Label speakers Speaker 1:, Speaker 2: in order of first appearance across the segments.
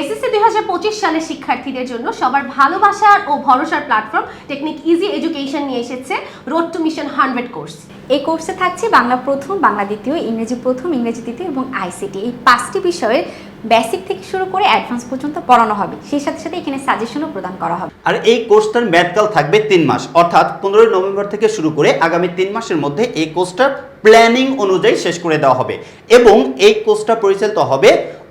Speaker 1: SSC দুই হাজার পঁচিশ সালের শিক্ষার্থীদের জন্য সবার ভালোবাসার ও ভরসার প্ল্যাটফর্ম টেকনিক ইজি এডুকেশন নিয়ে এসেছে road to mission hundred course
Speaker 2: এই কোর্সে থাকছে বাংলা প্রথম বাংলা দ্বিতীয় ইংরেজি প্রথম ইংরেজি দ্বিতীয় এবং আইসিটি এই পাঁচটি বিষয়ের বেসিক থেকে শুরু করে অ্যাডভান্স পর্যন্ত পড়ানো হবে। সেই সাথে সাথে এখানে সাজেশনও প্রদান করা হবে।
Speaker 3: আর এই কোর্সটার মেয়াদকাল থাকবে তিন মাস। অর্থাৎ পনেরোই নভেম্বর থেকে শুরু করে আগামী তিন মাসের মধ্যে এই কোর্সটার প্ল্যানিং অনুযায়ী শেষ করে দেওয়া হবে। এবং এই কোর্সটা পরিচালিত হবে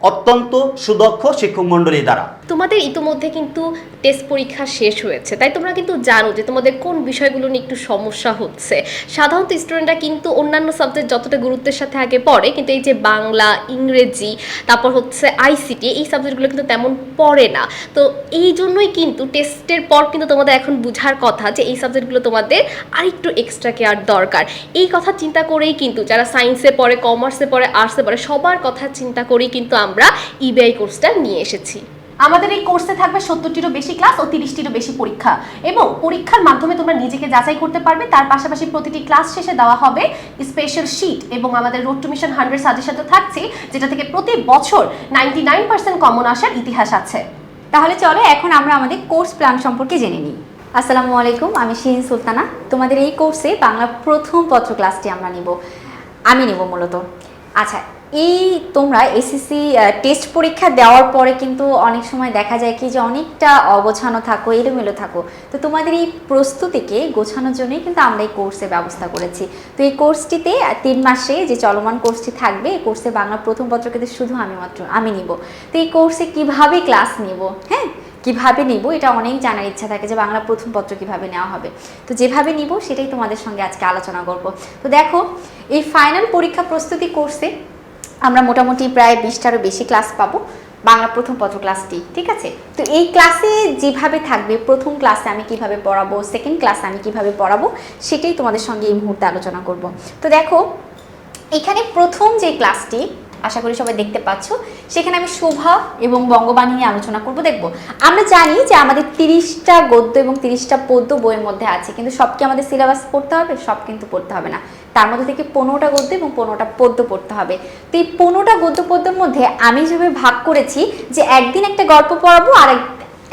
Speaker 3: অত্যন্ত সুদক্ষ শিক্ষক মণ্ডলী দ্বারা।
Speaker 4: তোমাদের ইতোমধ্যে কিন্তু টেস্ট পরীক্ষা শেষ হয়েছে। তাই তোমরা কিন্তু জানো যে তোমাদের কোন বিষয়গুলো নিয়ে একটু সমস্যা হচ্ছে। সাধারণত স্টুডেন্টরা কিন্তু অন্যান্য সাবজেক্ট যতটা গুরুত্বের সাথে আগে পড়ে, কিন্তু এই যে বাংলা, ইংরেজি, তারপর হচ্ছে আইসিটি এই সাবজেক্টগুলো কিন্তু তেমন পড়ে না। তো এই জন্যই কিন্তু টেস্টের পর কিন্তু তোমাদের এখন বুঝার কথা যে এই সাবজেক্টগুলো তোমাদের আরেকটু এক্সট্রা কেয়ার দরকার। এই কথা চিন্তা করেই কিন্তু যারা সায়েন্সে পড়ে কমার্সে পড়ে আর্টসে পড়ে, সবার কথা চিন্তা করেই কিন্তু আমরা ইবিআই কোর্সটা নিয়ে এসেছি।
Speaker 1: আমাদের এই কোর্সে থাকবে সত্তরটিরও বেশি ক্লাস ও তিরিশটিরও বেশি পরীক্ষা। এবং পরীক্ষার মাধ্যমে তোমরা নিজেকে যাচাই করতে পারবে। তার পাশাপাশি প্রতিটি ক্লাস শেষে দেওয়া হবে স্পেশাল শিট এবং আমাদের road to mission hundred suggestion তো থাকছে, যেটা থেকে প্রতি বছর নাইনটি নাইন পার্সেন্ট কমন আসার ইতিহাস আছে।
Speaker 2: তাহলে চলো এখন আমরা আমাদের কোর্স প্ল্যান সম্পর্কে জেনে নিই। আসসালামু আলাইকুম, আমি শিরিন সুলতানা। তোমাদের এই কোর্সে বাংলা প্রথম পত্র ক্লাসটি আমরা নিব। আমি নেব মূলত। আচ্ছা এই তোমরা এসএসসি টেস্ট পরীক্ষা দেওয়ার পরে কিন্তু অনেক সময় দেখা যায় কি যে অনেকটা অগোছানো থাকো, এলোমেলো থাকো। তো তোমাদের এই প্রস্তুতিকে গোছানোর জন্যই কিন্তু আমরা এই কোর্সের ব্যবস্থা করেছি। তো এই কোর্সটিতে তিন মাসে যে চলমান কোর্সটি থাকবে, এই কোর্সে বাংলা প্রথম পত্র কিন্তু শুধু আমি মাত্র, আমি নিব। তো এই কোর্সে কীভাবে ক্লাস নিব হ্যাঁ? কীভাবে নিব, এটা অনেক জানার ইচ্ছা থাকে যে বাংলা প্রথম পত্র কীভাবে নেওয়া হবে। তো যেভাবে নিব, সেটাই তোমাদের সঙ্গে আজকে আলোচনা করব। তো দেখো, এই ফাইনাল পরীক্ষা প্রস্তুতি কোর্সে আমরা মোটামুটি প্রায় বিশটারও বেশি ক্লাস পাবো। বাংলা প্রথম পত্র ক্লাসটি ঠিক আছে? তো এই ক্লাসে যেভাবে থাকবে, প্রথম ক্লাসে আমি কীভাবে পড়াবো সেকেন্ড ক্লাসে আমি কীভাবে পড়াবো, সেটাই তোমাদের সঙ্গে এই মুহূর্তে আলোচনা করব। তো দেখো, এখানে প্রথম যে ক্লাসটি আশা করি সবাই দেখতে পাচ্ছ। সেখানে আমি শোভা এবং বঙ্গবাণী নিয়ে আলোচনা করব, দেখব। আমরা জানি যে আমাদের তিরিশটা গদ্য এবং তিরিশটা পদ্য বইয়ের মধ্যে আছে, কিন্তু সব কি আমাদের সিলেবাস পড়তে হবে, সব কিন্তু পড়তে হবে না। তার মধ্যে থেকে পনেরোটা গদ্য এবং পনেরোটা পদ্য পড়তে হবে। তো এই পনেরোটা গদ্য পদ্যের মধ্যে আমি যেভাবে ভাগ করেছি যে একদিন একটা গল্প পড়াবো আর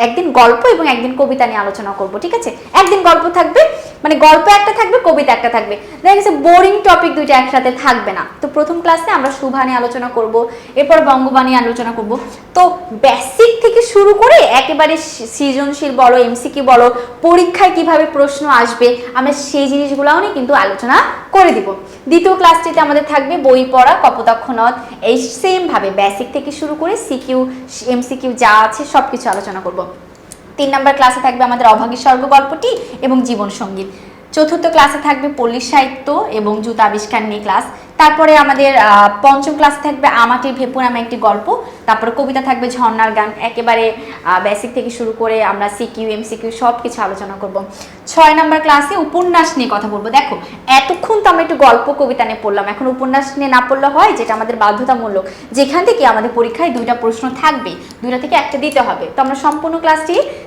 Speaker 2: একদিন গল্প এবং একদিন কবিতা নিয়ে আলোচনা করব, ঠিক আছে? একদিন গল্প থাকবে মানে গল্প একটা থাকবে, কবিতা একটা থাকবে। দেখা গেছে বোরিং টপিক দুইটা একসাথে থাকবে না। তো প্রথম ক্লাসে আমরা শুভা নিয়ে আলোচনা করব, এরপর বঙ্গবাণী আলোচনা করব। তো বেসিক থেকে শুরু করে একেবারে সৃজনশীল বলো এমসিকিউ বলো, পরীক্ষায় কীভাবে প্রশ্ন আসবে, আমরা সেই জিনিসগুলোও নিয়ে কিন্তু আলোচনা করে দিব। দ্বিতীয় ক্লাসটিতে আমাদের থাকবে বই পড়া, কপোতাক্ষ নদ, এই সেমভাবে বেসিক থেকে শুরু করে সিকিউ এমসিকিউ যা আছে সব কিছু আলোচনা করব। তিন নম্বর ক্লাসে থাকবে আমাদের অভাগী স্বর্গ গল্পটি এবং জীবন সংগীত চতুর্থ ক্লাসে থাকবে পল্লী সাহিত্য এবং জুতা আবিষ্কার নিয়ে ক্লাস তারপরে আমাদের পঞ্চম ক্লাসে থাকবে আমাটির ভেপু নামে একটি গল্প। তারপরে কবিতা থাকবে ঝর্ণার গান। একেবারে বেসিক থেকে শুরু করে আমরা সিকিউ এমসিকিউ সব কিছু আলোচনা করব। ছয় নম্বর ক্লাসে উপন্যাস নিয়ে কথা বলব। দেখো, এতক্ষণ তো আমরা একটু গল্প কবিতা নিয়ে পড়লাম। এখন উপন্যাস নিয়ে না পড়লে হয় যেটা আমাদের বাধ্যতামূলক। যেখান থেকে আমাদের পরীক্ষায় দুইটা প্রশ্ন থাকবে, দুইটা থেকে একটা দিতে হবে। তো আমরা সম্পূর্ণ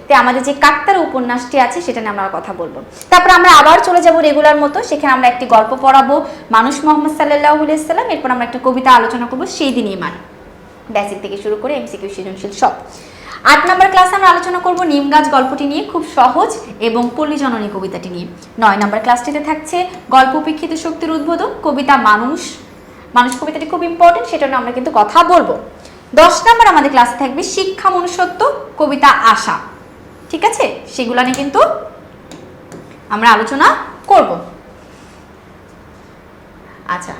Speaker 2: ক্লাসটিতে আমাদের যে কাকতার উপন্যাসটি আছে, সেটা নিয়ে আমরা কথা বলব। তারপর আমরা আবার চলে যাব রেগুলার মতো, সেখানে আমরা একটি গল্প পড়াবো, মানুষ মোহাম্মদ সাল্লাহ সাল্লাম এরপর আমরা একটা কবিতা আলোচনা করব, সেই দিনই মান বেসিক থেকে শুরু করে এমসিকিউ সৃজনশীল সব। আট নম্বর ক্লাসে আমরা আলোচনা করব নিম গাছ গল্পটি নিয়ে, খুব সহজ এবং পল্লীজননী কবিতাটি নিয়ে। নয় নম্বর ক্লাসটিতে থাকছে গল্প উপেক্ষিত শক্তির উদ্বোধন, কবিতা মানুষ। মানুষ কবিতাটি খুব ইম্পর্টেন্ট সেটা নিয়ে আমরা কিন্তু কথা বলব। দশ নম্বর আমাদের ক্লাসে থাকবে শিক্ষা মনুষ্যত্ব, কবিতা আশা। ঠিক আছে? সেগুলো নিয়ে কিন্তু আমরা আলোচনা করব। আচ্ছা।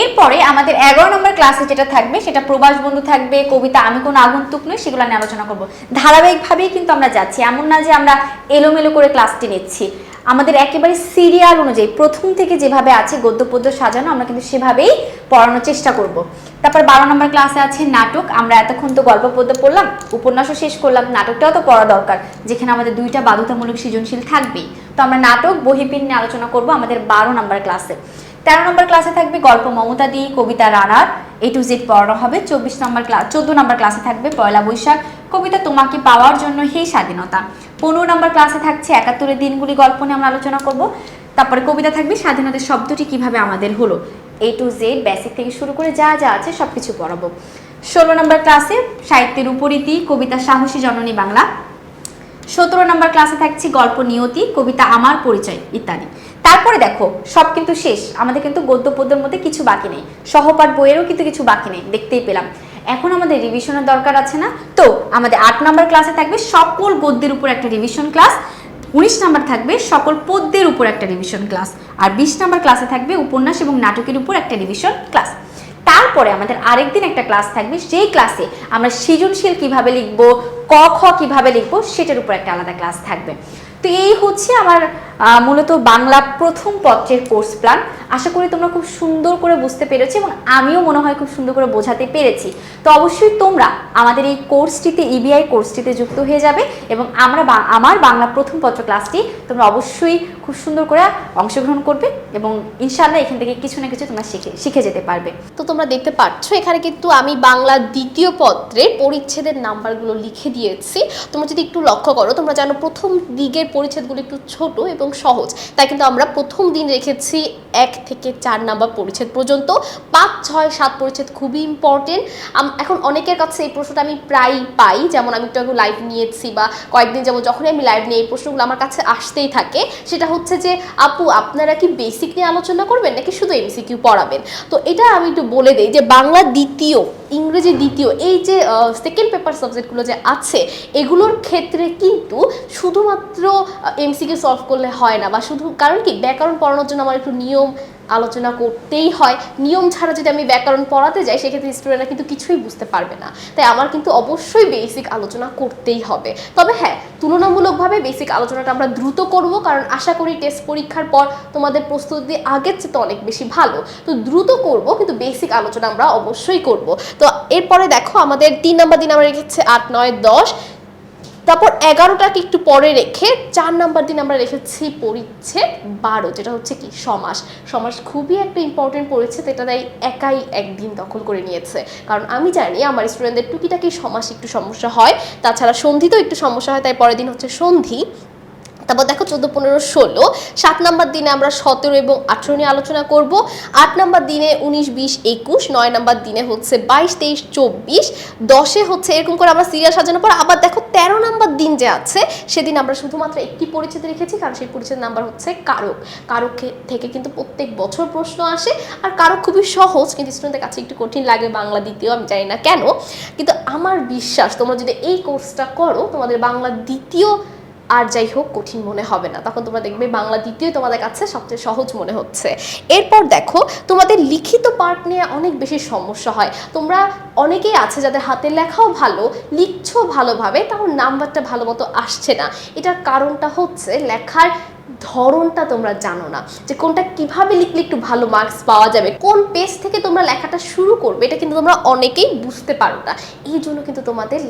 Speaker 2: এরপরে আমাদের এগারো নম্বর ক্লাসে যেটা থাকবে, সেটা প্রবাস বন্ধু থাকবে, কবিতা আমি কোনো আগন্তুক নই, সেগুলো নিয়ে আলোচনা করব। ধারাবাহিকভাবেই কিন্তু আমরা যাচ্ছি। এমন না যে আমরা এলোমেলো করে ক্লাসটি নিচ্ছি। আমাদের একেবারে সিরিয়াল অনুযায়ী, প্রথম থেকে যেভাবে আছে গদ্য পদ্য সাজানো, আমরা কিন্তু সেভাবেই পড়ানোর চেষ্টা করব। তারপর বারো নম্বর ক্লাসে আছে নাটক, আমরা এতক্ষণ তো গল্প পদ্য পড়লাম, উপন্যাসও শেষ করলাম, নাটকটাও তো পড়া দরকার, যেখানে আমাদের দুইটা বাধ্যতামূলক সৃজনশীল থাকবেই। তো আমরা নাটক বহিপিন নিয়ে আলোচনা করব আমাদের বারো নম্বর ক্লাসে তেরো নম্বর ক্লাসে থাকবে গল্প মমতা দি, কবিতা রানার এ টু জেড পড়ানো হবে, চব্বিশ নম্বর ক্লাস চোদ্দ নম্বর ক্লাসে থাকবে পয়লা বৈশাখ, কবিতা তোমাকে পাওয়ার জন্য হে স্বাধীনতা। পনেরো নম্বর ক্লাসে থাকছে, একাত্তরের দিনগুলি গল্প নিয়ে আমরা আলোচনা করব। তারপরে কবিতা থাকবে, স্বাধীনতার শব্দটি কীভাবে আমাদের হলো? এ টু জেড বেসিক থেকে শুরু করে যা যা আছে সব কিছু পড়াবো। ষোলো নম্বর ক্লাসে সাহিত্যের উপরীতি, কবিতা সাহসী জননী বাংলা। সতেরো নম্বর ক্লাসে থাকছে গল্প নিয়তি, কবিতা আমার পরিচয়, ইত্যাদি। তারপরে দেখো, সব কিন্তু শেষ, আমাদের কিন্তু গদ্য পদ্যের মধ্যে কিছু বাকি নেই। সহপাঠ বইয়েরও কিন্তু কিছু বাকি নেই, দেখতেই পেলাম। এখন আমাদের রিভিশনের দরকার আছে না? তো আমাদের আট নম্বর ক্লাসে থাকবে সকল গদ্যের উপর একটা রিভিশন ক্লাস উনিশ নাম্বার থাকবে সকল পদ্যের উপর একটা রিভিশন ক্লাস আর বিশ নাম্বার ক্লাসে থাকবে উপন্যাস এবং নাটকের উপর একটা রিভিশন ক্লাস তারপরে আমাদের আরেকদিন একটা ক্লাস থাকবে সেই ক্লাসে আমরা সৃজনশীল কীভাবে লিখব, ক, খ কীভাবে লিখব, সেটার উপর একটা আলাদা ক্লাস থাকবে। তো এই হচ্ছে আমার মূলত বাংলা প্রথম পত্রের কোর্স প্ল্যান। আশা করি তোমরা খুব সুন্দর করে বুঝতে পেরেছ এবং আমিও মনে হয় খুব সুন্দর করে বোঝাতে পেরেছি। তো অবশ্যই তোমরা আমাদের এই কোর্সটিতে ইবিআই কোর্সটিতে যুক্ত হয়ে যাবে এবং আমরা আমার বাংলা প্রথম পত্র ক্লাসটি তোমরা অবশ্যই খুব সুন্দর করে অংশগ্রহণ করবে এবং ইনশাআল্লাহ এখান থেকে কিছু না কিছু তোমরা শিখে শিখে যেতে পারবে।
Speaker 4: তো তোমরা দেখতে পাচ্ছ এখানে কিন্তু আমি বাংলা দ্বিতীয় পত্রের পরিচ্ছেদের নাম্বারগুলো লিখে দিয়েছি। তোমরা যদি একটু লক্ষ্য করো, তোমরা জানো প্রথম দিকের পরিচ্ছেদগুলো একটু ছোট এবং সহজ। তাই কিন্তু আমরা প্রথম দিন রেখেছি এক থেকে চার নাম্বার পরিচ্ছেদ পর্যন্ত। পাঁচ, ছয়, সাত পরিচ্ছেদ খুবই ইম্পর্টেন্ট এখন অনেকের কাছে এই প্রশ্নটা আমি প্রায় পাই। যেমন আমি একটু লাইভ নিয়েছি বা কয়েকদিন যাব যখনই আমি লাইভ নিয়ে এই প্রশ্নগুলো আমার কাছে আসতেই থাকে। সেটা হচ্ছে যে, আপু, আপনারা কি বেসিক নিয়ে আলোচনা করবেন নাকি শুধু এমসিকিউ পড়াবেন? তো এটা আমি একটু বলে দিই যে, বাংলা দ্বিতীয়, ইংরেজি দ্বিতীয়, এই যে সেকেন্ড পেপার সাবজেক্টগুলো যে আছে, এগুলোর ক্ষেত্রে কিন্তু শুধুমাত্র এমসিকিউ সলভ করলে হয় না বা শুধু, কারণ কি, ব্যাকরণ পড়ানোর জন্য আমার একটু নিয়ম আলোচনা করতেই হয়। নিয়ম ছাড়া যদি আমি ব্যাকরণ পড়াতে যাই, সেক্ষেত্রে স্টুডেন্টরা কিন্তু কিছুই বুঝতে পারবে না। তাই আমার কিন্তু অবশ্যই বেসিক আলোচনা করতেই হবে। তবে হ্যাঁ তুলনামূলকভাবে বেসিক আলোচনাটা আমরা দ্রুত করব, কারণ আশা করি টেস্ট পরীক্ষার পর তোমাদের প্রস্তুতি আগের চেয়ে তো অনেক বেশি ভালো। তো দ্রুত করব, কিন্তু বেসিক আলোচনা আমরা অবশ্যই করব। তো এরপরে দেখো, আমাদের তিন নম্বর দিন আমরা রেখেছি আট, নয়, দশ। তারপর এগারোটাকে একটু পরে রেখে চার নাম্বার দিন আমরা রেখেছি পরিচ্ছেদ বারো, যেটা হচ্ছে কি সমাস। সমাস খুবই একটা ইম্পর্টেন্ট পরিচ্ছেদ, এটা তাই একাই একদিন দখল করে নিয়েছে। কারণ আমি জানি আমার স্টুডেন্টদের টুকিটাকি সমাস একটু সমস্যা হয়, তাছাড়া সন্ধিতেও একটু সমস্যা হয়, তাই পরের দিন হচ্ছে সন্ধি। তারপর দেখো চোদ্দ, পনেরো, ষোলো। সাত নাম্বার দিনে আমরা সতেরো এবং আঠেরো নিয়ে আলোচনা করব। আট নাম্বার দিনে উনিশ, বিশ, একুশ। নয় নাম্বার দিনে হচ্ছে বাইশ, তেইশ, চব্বিশ। দশে হচ্ছে এরকম করে আমরা সিরিয়াল সাজানোর পর আবার দেখো তেরো নাম্বার দিন যে আছে, সেদিন আমরা শুধুমাত্র একটি পরিচ্ছেদ রেখেছি, কারণ সেই পরিচিত নাম্বার হচ্ছে কারক। কারক থেকে কিন্তু প্রত্যেক বছর প্রশ্ন আসে, আর কারক খুবই সহজ, কিন্তু স্টুডেন্টের কাছে একটু কঠিন লাগে বাংলা দ্বিতীয়, আমি জানি না কেন। কিন্তু আমার বিশ্বাস, তোমরা যদি এই কোর্সটা করো, তোমাদের বাংলা দ্বিতীয় আর যাই হোক, কঠিন মনে হবে না। তখন তোমরা দেখবে বাংলা দ্বিতীয় তোমাদের কাছে সবচেয়ে সহজ মনে হচ্ছে। এরপর দেখো, তোমাদের লিখিত পার্ট নিয়ে অনেক বেশি সমস্যা হয়। তোমরা অনেকেই আছে যাদের হাতের লেখাও ভালো, লিখছো ভালোভাবে, তাও নাম্বারটা ভালো মতো আসছে না। এটার কারণটা হচ্ছে লেখার ধরনটা তোমরা জানো না, যে কোনটা কীভাবে লিখলে একটু ভালো মার্কস পাওয়া যাবে, কোন পেজ থেকে তোমরা লেখাটা শুরু করবে, এটা কিন্তু তোমরা অনেকেই বুঝতে পারো না। এই জন্য কিন্তু তোমাদের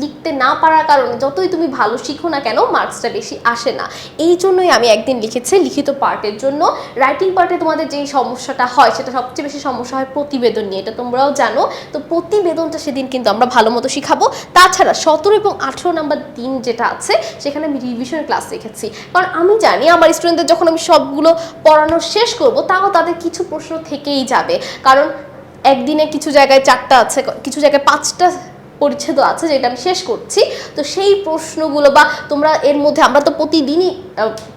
Speaker 4: লিখতে না পারার কারণে যতই তুমি ভালো শিখো না কেন মার্কসটা বেশি আসে না। এই জন্যই আমি একদিন লিখেছি লিখিত পার্টের জন্য। রাইটিং পার্টে তোমাদের যেই সমস্যাটা হয়, সেটা সবচেয়ে বেশি সমস্যা হয় প্রতিবেদন নিয়ে, এটা তোমরাও জানো। তো প্রতিবেদনটা সেদিন কিন্তু আমরা ভালো মতো শিখাবো। তাছাড়া সতেরো এবং আঠেরো নাম্বার দিন যেটা আছে, সেখানে আমি রিভিশন ক্লাস রেখেছি কারণ আমি জানি আমার স্টুডেন্টদের যখন আমি সবগুলো পড়ানো শেষ করব, তাও তাদের কিছু প্রশ্ন থেকেই যাবে। কারণ একদিনে কিছু জায়গায় চারটা আছে, কিছু জায়গায় পাঁচটা পরিচ্ছেদ আছে যেটা আমি শেষ করছি। তো সেই প্রশ্নগুলো বা তোমরা এর মধ্যে, আমরা তো প্রতিদিনই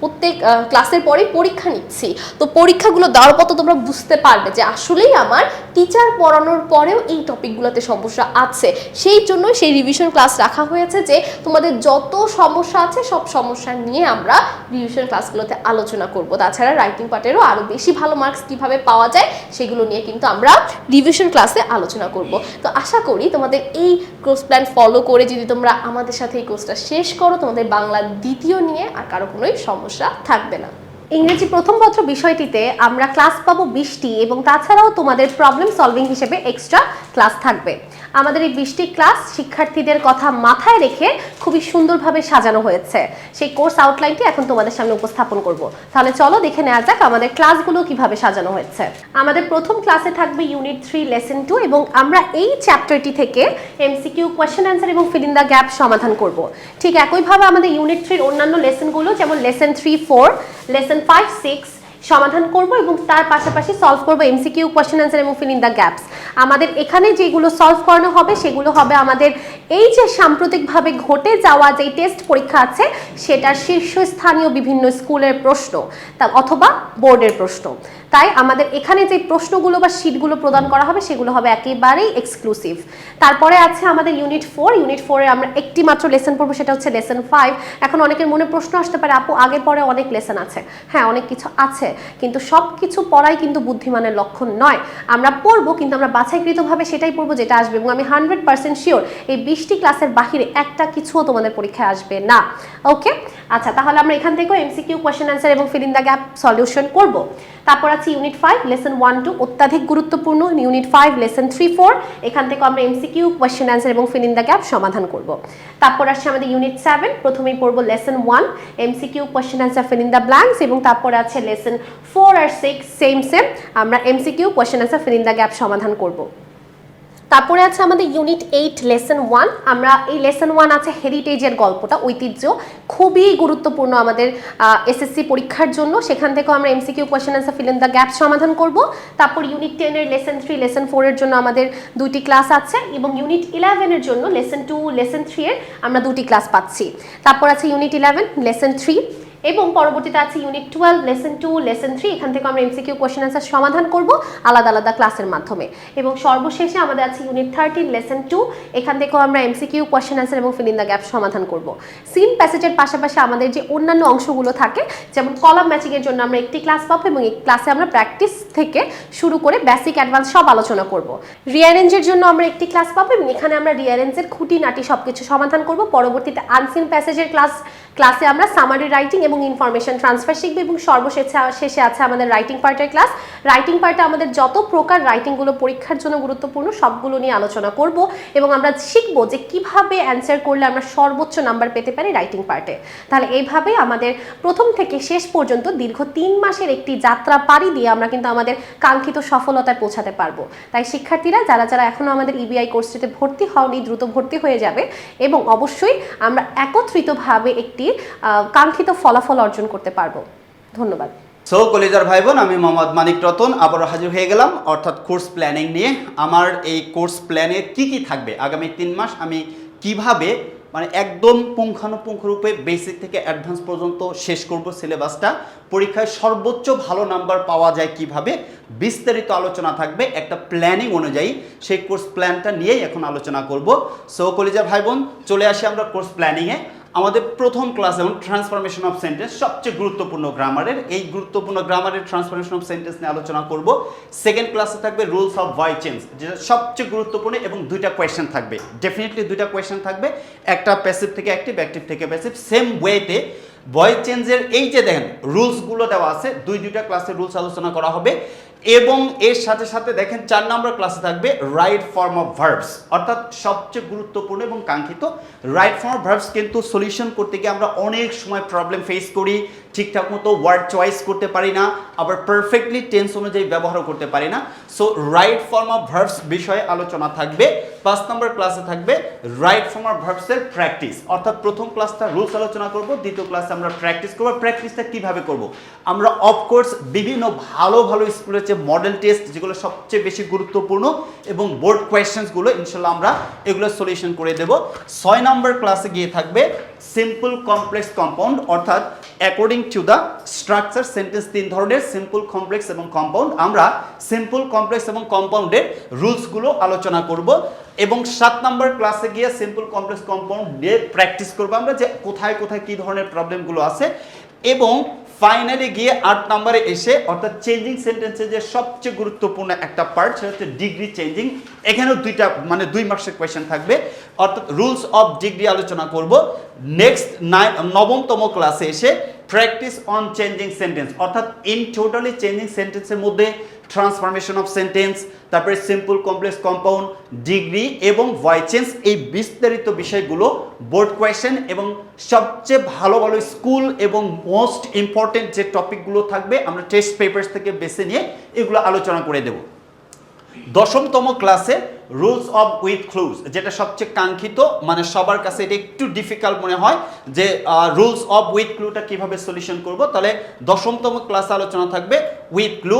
Speaker 4: প্রত্যেক ক্লাসের পরেই পরীক্ষা নিচ্ছি। তো পরীক্ষাগুলো দেওয়ার পর তোমরা বুঝতে পারবে যে আসলেই আমার টিচার পড়ানোর পরেও এই টপিকগুলোতে সমস্যা আছে। সেই জন্য সেই রিভিশন ক্লাস রাখা হয়েছে যে তোমাদের যত সমস্যা আছে, সব সমস্যা নিয়ে আমরা রিভিশন ক্লাসগুলোতে আলোচনা করব। তাছাড়া রাইটিং পার্টেরও আরও বেশি ভালো মার্কস কীভাবে পাওয়া যায়, সেগুলো নিয়ে কিন্তু আমরা রিভিশন ক্লাসে আলোচনা করব। তো আশা করি তোমাদের এই কোর্স প্ল্যান ফলো করে যদি তোমরা আমাদের সাথে এই কোর্সটা শেষ করো, তোমাদের বাংলা দ্বিতীয় নিয়ে আর কারও কোনোই সমস্যা থাকবে না।
Speaker 1: ইংরেজি প্রথম পত্র বিষয়টিতে আমরা ক্লাস পাবো বিশটি এবং তাছাড়াও তোমাদের প্রবলেম সলভিং হিসেবে এক্সট্রা ক্লাস থাকবে। আমাদের এই বিশটি ক্লাস শিক্ষার্থীদের কথা মাথায় রেখে খুবই সুন্দরভাবে সাজানো হয়েছে। সেই কোর্স আউটলাইনটি এখন তোমাদের সামনে উপস্থাপন করব। তাহলে চলো দেখে নেওয়া যাক আমাদের ক্লাসগুলো কীভাবে সাজানো হয়েছে। আমাদের প্রথম ক্লাসে থাকবে ইউনিট থ্রি, লেসন টু এবং আমরা এই চ্যাপ্টারটি থেকে এমসিকিউ, কোয়েশ্চেন অ্যান্সার এবং ফিল ইন দ্য গ্যাপ সমাধান করব। ঠিক একইভাবে আমাদের ইউনিট থ্রির অন্যান্য লেসনগুলো যেমন lesson three, four, lesson five, six সমাধান করব এবং তার পাশাপাশি সলভ করব এমসিকিউ কোয়েশ্চেন অ্যান্সার এবং ফিল ইন দ্য গ্যাপস আমাদের এখানে যেগুলো সলভ করানো হবে, সেগুলো হবে আমাদের এই যে সাম্প্রতিকভাবে ঘটে যাওয়া যে টেস্ট পরীক্ষা আছে সেটার শীর্ষস্থানীয় বিভিন্ন স্কুলের প্রশ্ন তা অথবা বোর্ডের প্রশ্ন। তাই আমাদের এখানে যে প্রশ্নগুলো বা শিটগুলো প্রদান করা হবে, সেগুলো হবে একেবারেই এক্সক্লুসিভ তারপরে আছে আমাদের ইউনিট ফোর ইউনিট ফোরে আমরা একটি মাত্র লেসন পড়ব, সেটা হচ্ছে লেসন ফাইভ এখন অনেকের মনে প্রশ্ন আসতে পারে, আপু আগে পরে অনেক লেসন আছে। হ্যাঁ অনেক কিছু আছে, কিন্তু সব কিছু পড়াই কিন্তু বুদ্ধিমানের লক্ষণ নয়। আমরা পড়ব, কিন্তু আমরা বাছাইকৃতভাবে সেটাই পড়ব, যেটা আসবে। এবং আমি হান্ড্রেড পার্সেন্ট শিওর এই বিশটি ক্লাসের বাহিরে একটা কিছুও তোমাদের পরীক্ষায় আসবে না। ওকে আচ্ছা তাহলে আমরা এখান থেকেও এমসিকিউ কোয়েশ্চেন অ্যান্সার এবং fill in the gap solution করব। তারপর আছে unit five lesson one two অত্যাধিক গুরুত্বপূর্ণ unit five lesson three four এখান থেকে আমরা এমসিকিউ কোয়েশ্চেন অ্যান্সার এবং ফিল ইন দ্য গ্যাপ সমাধান করব। তারপর আসছে আমাদের ইউনিট সেভেন প্রথমেই পড়ব lesson one MCQ question answer fill in the blanks এবং তারপর আছে লেসন ফোর আর সিক্স সেম সেম আমরা MCQ question answer fill in the gap সমাধান করব। তারপরে আছে আমাদের ইউনিট এইট লেসন ওয়ান আমরা এই লেসন ওয়ান আছে হেরিটেজের গল্পটা, ঐতিহ্য। খুবই গুরুত্বপূর্ণ আমাদের এসএসসি পরীক্ষার জন্য। সেখান থেকেও আমরা MCQ question answer fill in the gap সমাধান করব। তারপর ইউনিট টেনের লেসন থ্রি লেসন ফোরের জন্য আমাদের দুইটি ক্লাস আছে এবং ইউনিট ইলেভেনের জন্য লেসন টু লেসন থ্রি এর আমরা দুটি ক্লাস পাচ্ছি। তারপর আছে ইউনিট ইলেভেন লেসন থ্রি এবং পরবর্তীতে আছে unit twelve lesson two lesson three এখান থেকে আমরা এমসিকিউ কোয়েশ্চেন অ্যান্সার সমাধান করব আলাদা আলাদা ক্লাসের মাধ্যমে। এবং সর্বশেষে আমাদের আছে ইউনিট থার্টিন লেসন টু এখান থেকেও আমরা এমসিকিউ কোয়েশ্চেন অ্যান্সার এবং ফিল দ্য গ্যাপ সমাধান করব। সিম প্যাসেজের পাশাপাশি আমাদের যে অন্যান্য অংশগুলো থাকে, যেমন কলাম ম্যাচিংয়ের জন্য আমরা একটি ক্লাস পাবো এবং এই ক্লাসে আমরা প্র্যাকটিস থেকে শুরু করে বেসিক অ্যাডভান্স সব আলোচনা করব। রিয়ারেঞ্জের জন্য আমরা একটি ক্লাস পাবো এবং এখানে আমরা রিয়ারেঞ্জের খুঁটিনাটি সব কিছু সমাধান করব। পরবর্তীতে আনসিন প্যাসেজের ক্লাস ক্লাসে আমরা সামারি রাইটিং এবং ইনফরমেশন ট্রান্সফার শিখবে এবং সর্বশেষে শেষে আছে আমাদের রাইটিং পার্টের ক্লাস রাইটিং পার্টে আমাদের যত প্রকার রাইটিংগুলো পরীক্ষার জন্য গুরুত্বপূর্ণ সবগুলো নিয়ে আলোচনা করব এবং আমরা শিখব যে কীভাবে অ্যান্সার করলে আমরা সর্বোচ্চ নাম্বার পেতে পারি রাইটিং পার্টে তাহলে এইভাবে আমাদের প্রথম থেকে শেষ পর্যন্ত দীর্ঘ তিন মাসের একটি যাত্রা পাড়ি দিয়ে আমরা কিন্তু আমাদের কাঙ্ক্ষিত সফলতায় পৌঁছাতে পারব। তাই শিক্ষার্থীরা, যারা যারা এখনও আমাদের E ইবিআই কোর্সটিতে ভর্তি হওনি, দ্রুত ভর্তি হয়ে যাবে এবং অবশ্যই আমরা একত্রিতভাবে একটি কাঙ্ক্ষিত ফলাফল অর্জন করতে পারব। ধন্যবাদ।
Speaker 3: সো কলেজার ভাই বোন আমি মোহাম্মদ মানিক রতন, আবারও হাজির হয়ে গেলাম। অর্থাৎ কোর্স প্ল্যানিং নিয়ে। আমার এই কোর্স প্ল্যানে কি কি থাকবে? আগামী তিন মাস আমি কীভাবে মানে একদম পুঙ্খানুপুঙ্খ রূপে বেসিক থেকে অ্যাডভান্স পর্যন্ত শেষ করব সিলেবাসটা পরীক্ষায় সর্বোচ্চ ভালো নাম্বার পাওয়া যায় কীভাবে? বিস্তারিত আলোচনা থাকবে একটা প্ল্যানিং অনুযায়ী। সেই কোর্স প্ল্যানটা নিয়েই এখন আলোচনা করব। সো কলেজার ভাই বোন চলে আসি আমরা কোর্স প্ল্যানিংয়ে আমাদের প্রথম ক্লাস এবং ট্রান্সফরমেশন অফ সেন্টেন্স সবচেয়ে গুরুত্বপূর্ণ গ্রামারের এই গুরুত্বপূর্ণ গ্রামারের ট্রান্সফরমেশন অফ সেন্টেন্স নিয়ে আলোচনা করব। সেকেন্ড ক্লাসে থাকবে রুলস অফ ভয় চেঞ্জ যেটা সবচেয়ে গুরুত্বপূর্ণ এবং দুইটা কোয়েশ্চেন থাকবে। ডেফিনেটলি দুইটা কোয়েশ্চেন থাকবে। একটা প্যাসিভ থেকে অ্যাক্টিভ অ্যাক্টিভ থেকে প্যাসিভ সেম ওয়েতে ভয়েস চেঞ্জের এই যে দেখেন রুলসগুলো দেওয়া আছে দুই দুইটা ক্লাসে রুলস আলোচনা করা হবে। এবং এর সাথে সাথে দেখেন চার নম্বর ক্লাসে থাকবে রাইট ফর্ম অফ ভার্বস অর্থাৎ সবচেয়ে গুরুত্বপূর্ণ এবং কাঙ্ক্ষিত। রাইট ফর্ম অফ ভার্বস কিন্তু সলিউশন করতে গিয়ে আমরা অনেক সময় প্রবলেম ফেস করি, ঠিকঠাক মতো ওয়ার্ড চয়েস করতে পারি না, আবার পারফেক্টলি টেন্স অনুযায়ী ব্যবহারও করতে পারি না। So right form of verbs বিষয়ে আলোচনা থাকবে। পাঁচ নম্বর ক্লাসে থাকবে রাইট ফর্ম অফ ভার্বসের প্র্যাকটিস অর্থাৎ প্রথম ক্লাসটা রুলস আলোচনা করব, দ্বিতীয় ক্লাসে আমরা প্র্যাকটিস করব। প্র্যাকটিসটা কীভাবে করব? আমরা অফকোর্স বিভিন্ন ভালো ভালো স্কুলের মডেল টেস্ট যেগুলো সবচেয়ে বেশি গুরুত্বপূর্ণ এবং বোর্ড কোয়েশ্চেন্সগুলো ইনশাল্লাহ আমরা এগুলো সলিউশন করে দেব। ছয় নম্বর ক্লাসে গিয়ে থাকবে সিম্পল কমপ্লেক্স কম্পাউন্ড অর্থাৎ according to the structure sentence তিন ধরনের সিম্পল কমপ্লেক্স এবং কম্পাউন্ড আমরা সিম্পল কমপ্লেক্স এবং কম্পাউন্ডের রুলসগুলো আলোচনা করব এবং সাত নম্বর ক্লাসে গিয়ে সিম্পল কমপ্লেক্স কম্পাউন্ড নিয়ে প্র্যাকটিস করব। আমরা যে কোথায় কোথায় কী ধরনের প্রবলেমগুলো আছে এবং ফাইনালি গিয়ে আট নম্বরে এসে অর্থাৎ চেঞ্জিং সেন্টেন্সের যে সবচেয়ে গুরুত্বপূর্ণ একটা পার্ট সেটা হচ্ছে ডিগ্রি চেঞ্জিং এখানেও দুইটা মানে দুই মার্কসের কোয়েশ্চেন থাকবে। অর্থাৎ রুলস অফ ডিগ্রি আলোচনা করব। নেক্সট নবমতম ক্লাসে এসে প্র্যাকটিস অন চেঞ্জিং সেন্টেন্স অর্থাৎ ইন টোটালি চেঞ্জিং সেন্টেন্সের মধ্যে ট্রান্সফরমেশন অফ সেন্টেন্স তারপরে সিম্পল কমপ্লেক্স কম্পাউন্ড ডিগ্রি এবং চেঞ্জ এই বিস্তারিত বিষয়গুলো বোর্ড কোয়েশ্চেন এবং সবচেয়ে ভালো ভালো স্কুল এবং মোস্ট ইম্পর্টেন্ট যে টপিকগুলো থাকবে, আমরা টেস্ট পেপার্স থেকে বেছে নিয়ে এগুলো আলোচনা করে দেব। দশমতম ক্লাসে রুলস অব উইথ ক্লুজ যেটা সবচেয়ে কাঙ্ক্ষিত মানে সবার কাছে এটা একটু ডিফিকাল্ট মনে হয়, যে রুলস অব উইথ ক্লুটা কীভাবে সলিউশন করব। তাহলে দশমতম ক্লাসে আলোচনা থাকবে উইথ ক্লু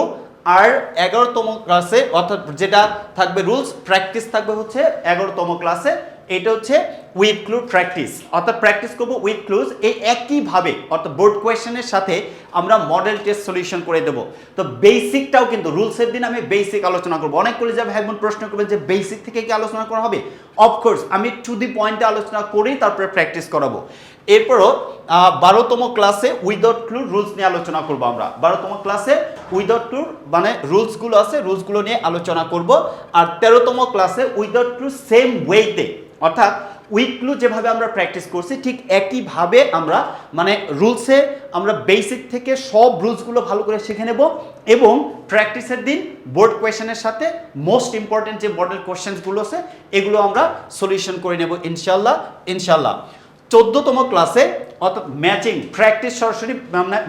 Speaker 3: আর এগারোতম ক্লাসে অর্থাৎ যেটা থাকবে রুলস প্র্যাকটিস থাকবে হচ্ছে এগারোতম ক্লাসে এটা হচ্ছে উইথ ক্লু প্র্যাকটিস অর্থাৎ প্র্যাকটিস করব উইথ ক্লুজ এই একইভাবে, অর্থাৎ বোর্ড কোয়েশনের সাথে আমরা মডেল টেস্ট সলিউশন করে দেবো। তো বেসিকটাও কিন্তু রুলসের দিন আমি বেসিক আলোচনা করব। অনেক করে যাবে ভাই প্রশ্ন করবেন যে বেসিক থেকে কি আলোচনা করা হবে? অফকোর্স আমি টু দি পয়েন্টে আলোচনা করেই তারপরে প্র্যাকটিস করাবো। এরপরও বারোতম ক্লাসে উইদাউট ক্লু রুলস নিয়ে আলোচনা করব আমরা। বারোতম ক্লাসে উইদাউট ক্লু মানে রুলসগুলো আছে রুলসগুলো নিয়ে আলোচনা করব। আর তেরোতম ক্লাসে উইদাউট ক্লু সেম ওয়েতে অর্থাৎ উইকলু যেভাবে আমরা প্র্যাকটিস করছি, ঠিক একইভাবে আমরা মানে রুলসে আমরা বেসিক থেকে সব রুলসগুলো ভালো করে শিখে নেব এবং প্র্যাকটিসের দিন বোর্ড কোয়েশনের সাথে মোস্ট ইম্পর্টেন্ট যে মডেল কোয়েশ্চেনগুলো আছে, এগুলো আমরা সলিউশন করে নেব ইনশাল্লাহ ইনশাল্লাহ চোদ্দতম ক্লাসে অর্থাৎ ম্যাচিং প্র্যাকটিস সরাসরি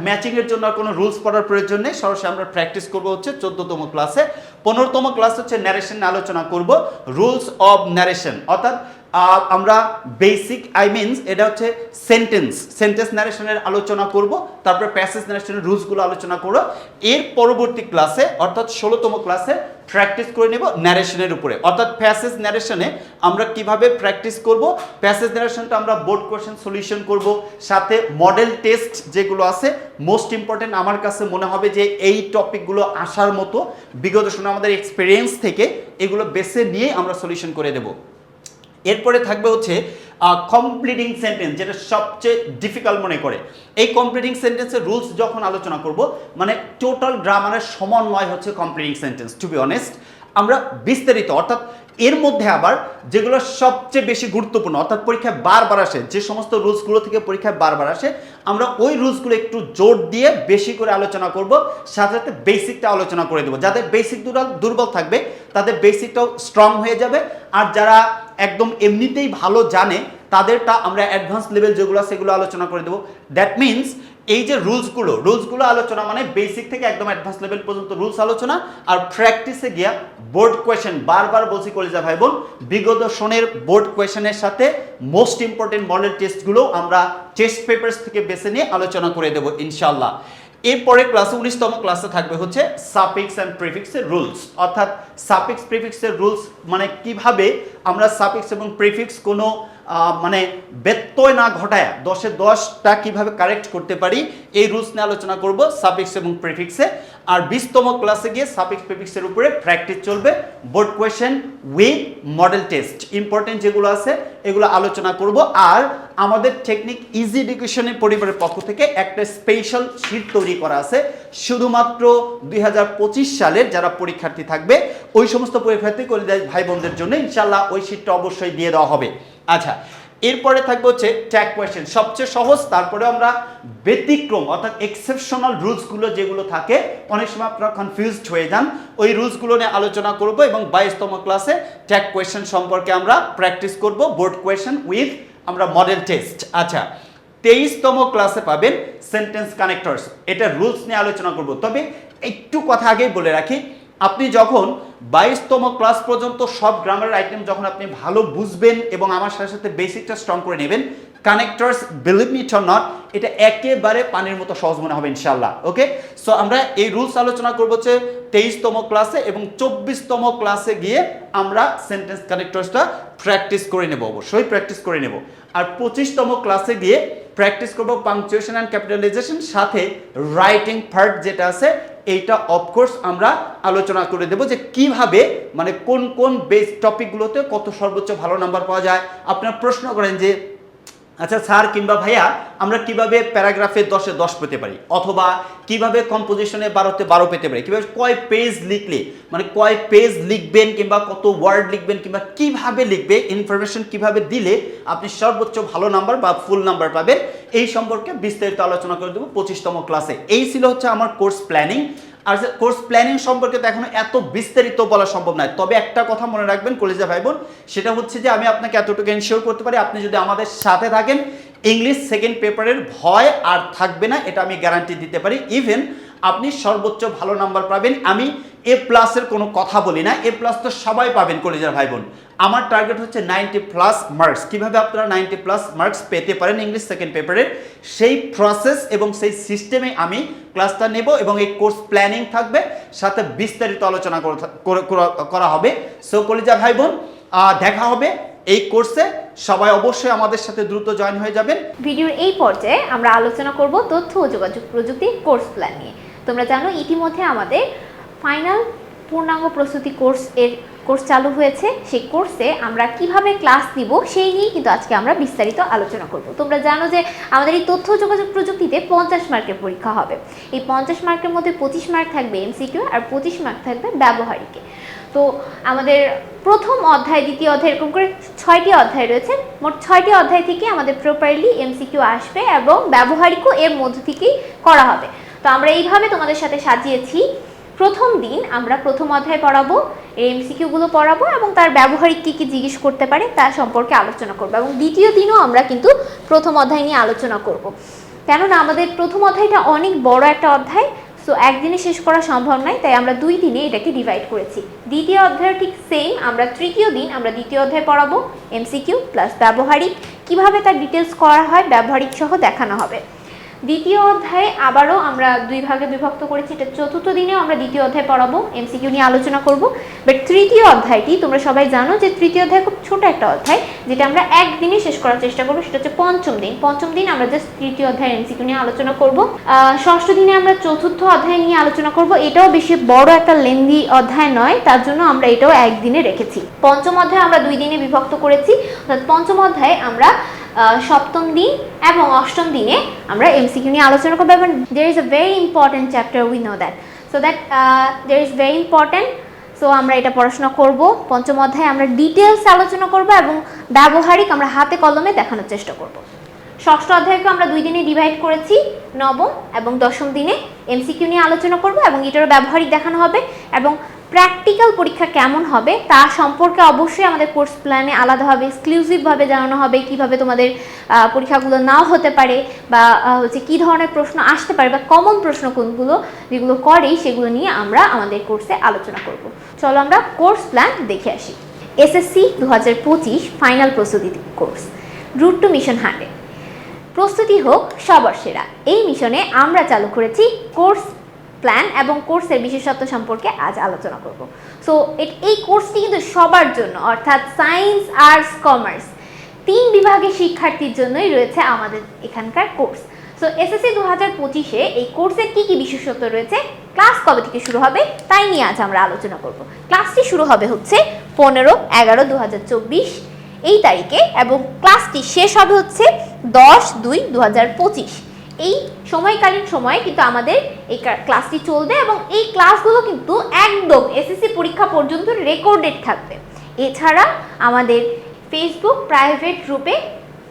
Speaker 3: ম্যাচিংয়ের জন্য কোনো রুলস পড়ার প্রয়োজন নেই। সরাসরি আমরা প্র্যাকটিস করব হচ্ছে চোদ্দতম ক্লাসে পনেরোতম ক্লাস হচ্ছে ন্যারেশন আলোচনা করব। রুলস অফ ন্যারেশন অর্থাৎ আমরা বেসিক আই মিনস এটা হচ্ছে সেন্টেন্স সেন্টেন্স ন্যারেশনের আলোচনা করব, তারপরে প্যাসেজ ন্যারেশনের রুলসগুলো আলোচনা করব। এর পরবর্তী ক্লাসে অর্থাৎ ষোলোতম ক্লাসে প্র্যাকটিস করে নেব ন্যারেশনের উপরে। অর্থাৎ প্যাসেজ ন্যারেশনে আমরা কীভাবে প্র্যাকটিস করব? প্যাসেজ ন্যারেশনটা আমরা বোর্ড কোয়েশ্চেন সলিউশন করব, সাথে মডেল টেস্ট যেগুলো আছে মোস্ট ইম্পর্টেন্ট আমার কাছে মনে হবে যে এই টপিকগুলো আসার মতো, বিগত সময় আমাদের এক্সপিরিয়েন্স থেকে এগুলো বেছে নিয়ে আমরা সলিউশন করে দেবো। এরপরে থাকবে হচ্ছে কমপ্লিটিং সেন্টেন্স যেটা সবচেয়ে ডিফিকাল্ট মনে করে। এই কমপ্লিটিং সেন্টেন্সের রুলস যখন আলোচনা করব মানে টোটাল গ্রামারের সমন্বয় হচ্ছে completing sentence to be honest আমরা বিস্তারিত, অর্থাৎ এর মধ্যে আবার যেগুলো সবচেয়ে বেশি গুরুত্বপূর্ণ, অর্থাৎ পরীক্ষায় বারবার আসে, যে সমস্ত রুলসগুলো থেকে পরীক্ষায় বারবার আসে, আমরা ওই রুলসগুলো একটু জোর দিয়ে বেশি করে আলোচনা করব, সাথে সাথে বেসিকটা আলোচনা করে দেবো। যাদের বেসিক দুর্বল থাকবে, তাদের বেসিকটাও স্ট্রং হয়ে যাবে, আর যারা একদম এমনিতেই ভালো জানে তাদেরটা আমরা অ্যাডভান্স লেভেল যেগুলো সেগুলো আলোচনা করে দেবো। দ্যাট মিনস এই যে রুলসগুলো রুলসগুলো আলোচনা মানে বেসিক থেকে একদম অ্যাডভান্স লেভেল পর্যন্ত রুলস আলোচনা আর প্র্যাকটিসে গিয়া বোর্ড কোয়েশন বারবার বলছি কলিজা ভাই বোন বিগত সনের বোর্ড কোয়েশনের সাথে মোস্ট ইম্পর্টেন্ট মডেল টেস্টগুলো আমরা টেস্ট পেপার্স থেকে বেছে নিয়ে আলোচনা করে দেবো ইনশাল্লাহ এরপরে ক্লাসে উনিশতম ক্লাসে থাকবে হচ্ছে সাপিক্স অ্যান্ড প্রিফিক্সের রুলস অর্থাৎ সাপিক্স প্রিফিক্সের রুলস মানে কীভাবে আমরা সাপিক্স এবং প্রিফিক্স কোনো মানে ব্যত্যয় না ঘটায়, দশে দশটা কীভাবে কারেক্ট করতে পারি, এই রুলস নিয়ে আলোচনা করব সাপিক্স এবং প্রিফিক্সে আর বিশতম ক্লাসে গিয়ে সাপিক্স প্রিফিক্সের উপরে প্র্যাকটিস চলবে। Board question with model test important যেগুলো আছে, এগুলো আলোচনা করব। আর আমাদের টেকনিক ইজি এডুকেশনের পরিবারের পক্ষ থেকে একটা স্পেশাল শিট তৈরি করা আছে। শুধুমাত্র দুই হাজার পঁচিশ সালের যারা পরীক্ষার্থী থাকবে, ওই সমস্ত পরীক্ষার্থী ভাই বোনদের জন্য ইনশাল্লাহ ওই শিটটা অবশ্যই দিয়ে দেওয়া হবে। আচ্ছা এরপরে থাকবে হচ্ছে ট্যাগ কোয়েশ্চেন সবচেয়ে সহজ, তারপরে আমরা ব্যতিক্রম, অর্থাৎ এক্সেপশনাল রুলসগুলো যেগুলো থাকে, অনেক সময় আপনারা কনফিউজড হয়ে যান। ওই রুলসগুলো নিয়ে আলোচনা করব এবং বাইশতম ক্লাসে ট্যাগ কোয়েশ্চেন সম্পর্কে আমরা প্র্যাকটিস করব বোর্ড কোয়েশ্চেন উইথ আমরা মডেল টেস্ট আচ্ছা তেইশতম ক্লাসে পাবেন সেন্টেন্স কানেক্টরস এটা রুলস নিয়ে আলোচনা করব। তবে একটু কথা আগেই বলে রাখি আপনি যখন বাইশতম ক্লাস পর্যন্ত সব গ্রামারের আইটেম যখন আপনি ভালো বুঝবেন এবং আমার সাথে সাথে বেসিকটা স্ট্রং করে নেবেন connectors believe me or not এটা একেবারে পানির মতো সহজ মনে হবে ইনশাল্লাহ ওকে সো আমরা এই রুলস আলোচনা করব হচ্ছে তেইশতম ক্লাসে এবং চব্বিশতম ক্লাসে গিয়ে আমরা সেন্টেন্স কানেক্টরসটা প্র্যাকটিস করে নেব, অবশ্যই প্র্যাকটিস করে নেব। আর পঁচিশতম ক্লাসে গিয়ে প্র্যাকটিস করব পাংচুয়েশন অ্যান্ড ক্যাপিটালাইজেশন সাথে রাইটিং পার্ট যেটা আছে এইটা অফকোর্স আমরা আলোচনা করে দেব যে কীভাবে মানে কোন কোন বেস টপিকগুলোতে কত সর্বোচ্চ ভালো নাম্বার পাওয়া যায়। আপনারা প্রশ্ন করেন যে আচ্ছা স্যার কিংবা ভাইয়া, আমরা কীভাবে প্যারাগ্রাফে দশে দশ পেতে পারি? অথবা কীভাবে কম্পোজিশনে বারোতে বারো পেতে পারি? কীভাবে কয় পেজ লিখলে? মানে কয় পেজ লিখবেন কিংবা কত ওয়ার্ড লিখবেন কিংবা কীভাবে লিখবে? ইনফরমেশন কীভাবে দিলে আপনি সর্বোচ্চ ভালো নাম্বার বা ফুল নাম্বার পাবেন? এই সম্পর্কে বিস্তারিত আলোচনা করে দেবো পঁচিশতম ক্লাসে। এই ছিল হচ্ছে আমার কোর্স প্ল্যানিং। আর কোর্স প্ল্যানিং সম্পর্কে তো এখনও এত বিস্তারিত বলা সম্ভব নয়। তবে একটা কথা মনে রাখবেন, কলেজা ভাই বোন, সেটা হচ্ছে যে আমি আপনাকে এতটুকু এনশিওর করতে পারি, আপনি যদি আমাদের সাথে থাকেন ইংলিশ সেকেন্ড পেপারের ভয় আর থাকবে না, এটা আমি গ্যারান্টি দিতে পারি। ইভেন আপনি সর্বোচ্চ ভালো নাম্বার পাবেন। আমি এ প্লাসের কোনো কথা বলি না। এ প্লাস তো সবাই পাবেন কলেজের ভাই বোন আমার টার্গেট হচ্ছে নাইনটি প্লাস মার্কস কীভাবে আপনারা নাইনটি প্লাস মার্কস পেতে পারেন ইংলিশ সেকেন্ড পেপারে সেই প্রসেস এবং সেই সিস্টেমে আমি ক্লাসটা নেব এবং এই কোর্স প্ল্যানিং থাকবে। সাথে বিস্তারিত আলোচনা করা- হবে। সো কলিজা ভাই বোন দেখা হবে এই কোর্সে সবাই অবশ্যই আমাদের সাথে দ্রুত জয়েন হয়ে যাবেন।
Speaker 5: ভিডিওর এই পর্যায়ে আমরা আলোচনা করব তথ্য ও যোগাযোগ প্রযুক্তি কোর্স প্ল্যান নিয়ে। তোমরা জানো, ইতিমধ্যে আমাদের ফাইনাল পূর্ণাঙ্গ প্রস্তুতি কোর্স এর কোর্স চালু হয়েছে। সেই কোর্সে আমরা কীভাবে ক্লাস দিব সেই নিয়ে কিন্তু আজকে আমরা বিস্তারিত আলোচনা করব। তোমরা জানো যে আমাদের এই তথ্য যোগাযোগ প্রযুক্তিতে পঞ্চাশ মার্কের পরীক্ষা হবে। এই পঞ্চাশ মার্কের মধ্যে পঁচিশ মার্ক থাকবে এমসিকিউ আর পঁচিশ মার্ক থাকবে ব্যবহারিকে। তো আমাদের প্রথম অধ্যায়, দ্বিতীয় অধ্যায়, এরকম করে ছয়টি অধ্যায় রয়েছে। মোট ছয়টি অধ্যায় থেকে আমাদের প্রপারলি এমসিকিউ আসবে এবং ব্যবহারিকও এর মধ্য থেকেই করা হবে। তো আমরা এইভাবে তোমাদের সাথে সাজিয়েছি। প্রথম দিন আমরা প্রথম অধ্যায় পড়াবো এর এমসিকিউগুলো পড়াবো এবং তার ব্যবহারিক কী কী জিজ্ঞেস করতে পারে তার সম্পর্কে আলোচনা করব এবং দ্বিতীয় দিনও আমরা কিন্তু প্রথম অধ্যায় নিয়ে আলোচনা করব। কেননা আমাদের প্রথম অধ্যায়টা অনেক বড় একটা অধ্যায় সো একদিনে শেষ করা সম্ভব নয়, তাই আমরা দুই দিনে এটাকে ডিভাইড করেছি। দ্বিতীয় অধ্যায় ঠিক সেম আমরা তৃতীয় দিন আমরা দ্বিতীয় অধ্যায় পড়াবো এমসিকিউ প্লাস ব্যবহারিক, কীভাবে তার ডিটেলস করা হয়, ব্যবহারিক সহ দেখানো হবে। দ্বিতীয় অধ্যায়ে আবারও আমরা দুই ভাগে বিভক্ত করেছি। এটা চতুর্থ দিনেও আমরা দ্বিতীয় অধ্যায় পড়াবো এমসিকিউ নিয়ে আলোচনা করব। বাট তৃতীয় অধ্যায়টি, তোমরা সবাই জানো যে তৃতীয় অধ্যায় খুব ছোট একটা অধ্যায়, যেটা আমরা একদিনে শেষ করার চেষ্টা করব। সেটা হচ্ছে পঞ্চম দিন। পঞ্চম দিন আমরা জাস্ট তৃতীয় অধ্যায় এমসিকিউ নিয়ে আলোচনা করব। ষষ্ঠ দিনে আমরা চতুর্থ অধ্যায় নিয়ে আলোচনা করব। এটাও বেশি বড় একটা লেন্দি অধ্যায় নয়, তার জন্য আমরা এটাও একদিনে রেখেছি। পঞ্চম অধ্যায় আমরা দুই দিনে বিভক্ত করেছি। অর্থাৎ পঞ্চম অধ্যায়ে আমরা সপ্তম দিন এবং অষ্টম দিনে আমরা এমসিকিউ নিয়ে আলোচনা করব এবং there is a very important chapter we know that so that there is very important so আমরা এটা পড়াশোনা করব। পঞ্চম অধ্যায়ে আমরা ডিটেলস আলোচনা করব এবং ব্যবহারিক আমরা হাতে কলমে দেখানোর চেষ্টা করব। ষষ্ঠ অধ্যায়কে আমরা দুই দিনে ডিভাইড করেছি, নবম এবং দশম দিনে এমসিকিউ নিয়ে আলোচনা করব এবং এটারও ব্যবহারিক দেখানো হবে এবং প্র্যাকটিক্যাল পরীক্ষা কেমন হবে তা সম্পর্কে অবশ্যই আমাদের কোর্স প্ল্যানে আলাদাভাবে এক্সক্লুসিভভাবে জানানো হবে কীভাবে তোমাদের পরীক্ষাগুলো নাও হতে পারে বা হচ্ছে কী ধরনের প্রশ্ন আসতে পারে বা কমন প্রশ্ন কোনগুলো যেগুলো করেই সেগুলো নিয়ে আমরা আমাদের কোর্সে আলোচনা করব। চলো আমরা কোর্স প্ল্যান দেখে আসি। এসএসসি দু হাজার পঁচিশ ফাইনাল প্রস্তুতি course route to mission hundred প্রস্তুতি হোক সবার সেরা এই মিশনে আমরা চালু করেছি কোর্স প্ল্যান এবং কোর্সের বিশেষত্ব সম্পর্কে আজ আলোচনা করব। সো এই কোর্সটি কিন্তু সবার জন্য, অর্থাৎ সায়েন্স আর্টস কমার্স তিন বিভাগের শিক্ষার্থীর জন্যই রয়েছে আমাদের এখানকার কোর্স সো এসএসসি দু হাজার পঁচিশে এই কোর্সের কী কী বিশেষত্ব রয়েছে? ক্লাস কবে থেকে শুরু হবে? তাই নিয়ে আজ আমরা আলোচনা করব। ক্লাসটি শুরু হবে হচ্ছে পনেরো এগারো দু হাজার চব্বিশ এই তারিখে এবং ক্লাসটি শেষ হবে হচ্ছে দশ দুই দু হাজার পঁচিশ। এই সময়কালীন সময়ে কিন্তু আমাদের এই ক্লাসটি চলবে এবং এই ক্লাসগুলো কিন্তু একদম এসএসসি পরীক্ষা পর্যন্ত রেকর্ডেড থাকবে। এছাড়া আমাদের ফেসবুক প্রাইভেট গ্রুপে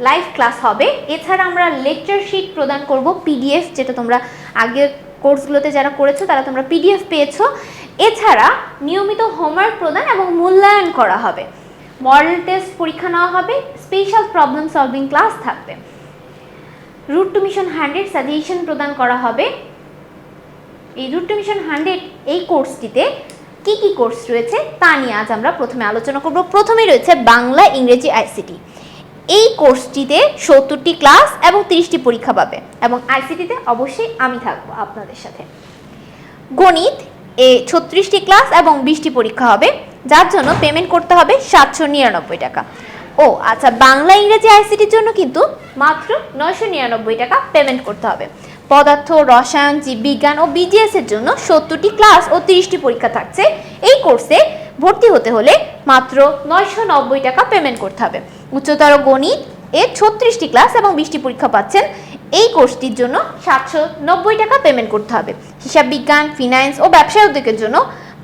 Speaker 5: লাইভ ক্লাস হবে। এছাড়া আমরা লেকচার শিট প্রদান করব পিডিএফ যেটা তোমরা আগের কোর্সগুলোতে যারা করেছ, তারা তোমরা পিডিএফ পেয়েছ। এছাড়া নিয়মিত হোমওয়ার্ক প্রদান এবং মূল্যায়ন করা হবে। মডেল টেস্ট পরীক্ষা নেওয়া হবে স্পেশাল প্রবলেম সলভিং ক্লাস থাকবে। Route to mission hundred suggestion প্রদান করা হবে। এই রুট টু মিশন হান্ড্রেড এই কোর্সটিতে কি কি কোর্স রয়েছে তা নিয়ে আজ আমরা প্রথমে আলোচনা করব। প্রথমে রয়েছে বাংলা, ইংরেজি আইসিটি এই কোর্সটিতে সত্তরটি ক্লাস এবং তিরিশটি পরীক্ষা পাবে এবং আইসিটিতে অবশ্যই আমি থাকব আপনাদের সাথে। গণিত এ ছত্রিশটি ক্লাস এবং বিশটি পরীক্ষা হবে, যার জন্য পেমেন্ট করতে হবে সাতশো নিরানব্বই টাকা। ও আচ্ছা বাংলা, ইংরেজি আইসিটির জন্য কিন্তু মাত্র নয়শো নিরানব্বই টাকা পেমেন্ট করতে হবে। পদার্থ, রসায়ন, জীববিজ্ঞান ও বিজিএস এর জন্য সত্তরটি ক্লাস ও তিরিশটি পরীক্ষা থাকছে। এই কোর্সে ভর্তি হতে হলে মাত্র নয়শো নব্বই টাকা পেমেন্ট করতে হবে। উচ্চতর গণিত এর ছত্রিশটি ক্লাস এবং বিশটি পরীক্ষা পাচ্ছেন। এই কোর্সটির জন্য সাতশো নব্বই টাকা পেমেন্ট করতে হবে। হিসাব বিজ্ঞান ফিনান্স ও ব্যবসায় উদ্যোগের জন্য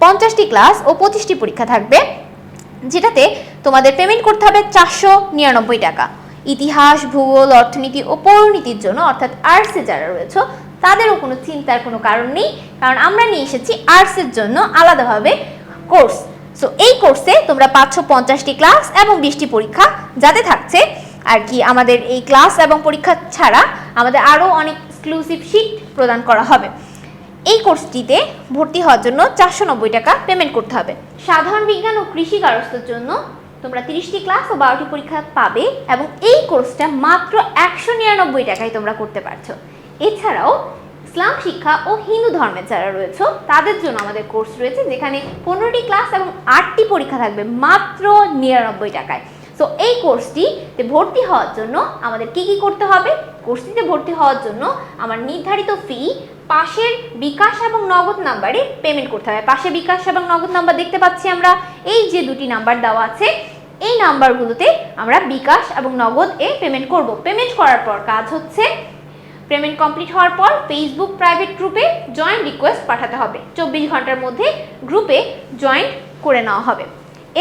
Speaker 5: পঞ্চাশটি ক্লাস ও পঁচিশটি পরীক্ষা থাকবে, যেটাতে তোমাদের পেমেন্ট করতে হবে চারশো নিরানব্বই টাকা। ইতিহাস, ভূগোল, অর্থনীতি ও পৌরনীতির জন্য, অর্থাৎ আর্টসে যারা রয়েছে, তাদেরও কোনো চিন্তার কোনো কারণ নেই, কারণ আমরা নিয়ে এসেছি আর্টসের জন্য আলাদাভাবে কোর্স সো এই কোর্সে তোমরা পাঁচশো পঞ্চাশটি ক্লাস এবং বিশটি পরীক্ষা, যাতে থাকছে। আর কি, আমাদের এই ক্লাস এবং পরীক্ষা ছাড়া আমাদের আরও অনেক এক্সক্লুসিভ শিট প্রদান করা হবে। এই কোর্সটিতে ভর্তি হওয়ার জন্য চারশো নব্বই টাকা পেমেন্ট করতে হবে। সাধারণ বিজ্ঞান ও কৃষি কারস্থের জন্য তোমরা তিরিশটি ক্লাস ও বারোটি পরীক্ষা পাবে এবং এই কোর্সটা মাত্র একশো নিরানব্বই টাকায় তোমরা করতে পারছ। এছাড়াও ইসলাম শিক্ষা ও হিন্দু ধর্মের যারা রয়েছে, তাদের জন্য আমাদের কোর্স রয়েছে, যেখানে পনেরোটি ক্লাস এবং আটটি পরীক্ষা থাকবে মাত্র নিরানব্বই টাকায়। সো এই কোর্সটিতে ভর্তি হওয়ার জন্য আমাদের কি কি করতে হবে? কোর্সটিতে ভর্তি হওয়ার জন্য আমার নির্ধারিত ফি পাশের বিকাশ এবং নগদ নাম্বারে পেমেন্ট করতে হবে। পাশে বিকাশ এবং নগদ নাম্বার দেখতে পাচ্ছি আমরা। এই যে দুটি নাম্বার দেওয়া আছে এই নাম্বারগুলোতে আমরা বিকাশ এবং নগদ এ পেমেন্ট করব। পেমেন্ট করার পর কাজ হচ্ছে পেমেন্ট কমপ্লিট হওয়ার পর ফেসবুক প্রাইভেট গ্রুপে জয়েন্ট রিকোয়েস্ট পাঠাতে হবে। চব্বিশ ঘণ্টার মধ্যে গ্রুপে জয়েন্ট করে নেওয়া হবে।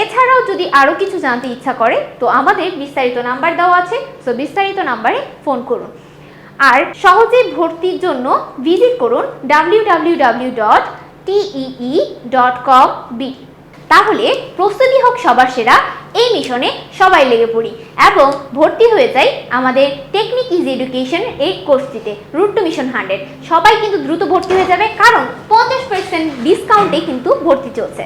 Speaker 5: এছাড়াও যদি আরও কিছু জানতে ইচ্ছা করে, তো আমাদের বিস্তারিত নাম্বার দেওয়া আছে সো বিস্তারিত নাম্বারে ফোন করুন। আর সহজে ভর্তির জন্য ভিজিট করুন W W W dot tee dot com B তাহলে প্রস্তুতি হোক সবার সেরা, এই মিশনে সবাই লেগে পড়ি। এবং ভর্তি হয়ে যাই আমাদের টেকনিক ইজ এডুকেশন এই কোর্সটিতে রুট টু মিশন হান্ড্রেড সবাই কিন্তু দ্রুত ভর্তি হয়ে যাবে, কারণ পঞ্চাশ পার্সেন্ট ডিসকাউন্টে কিন্তু ভর্তি চলছে।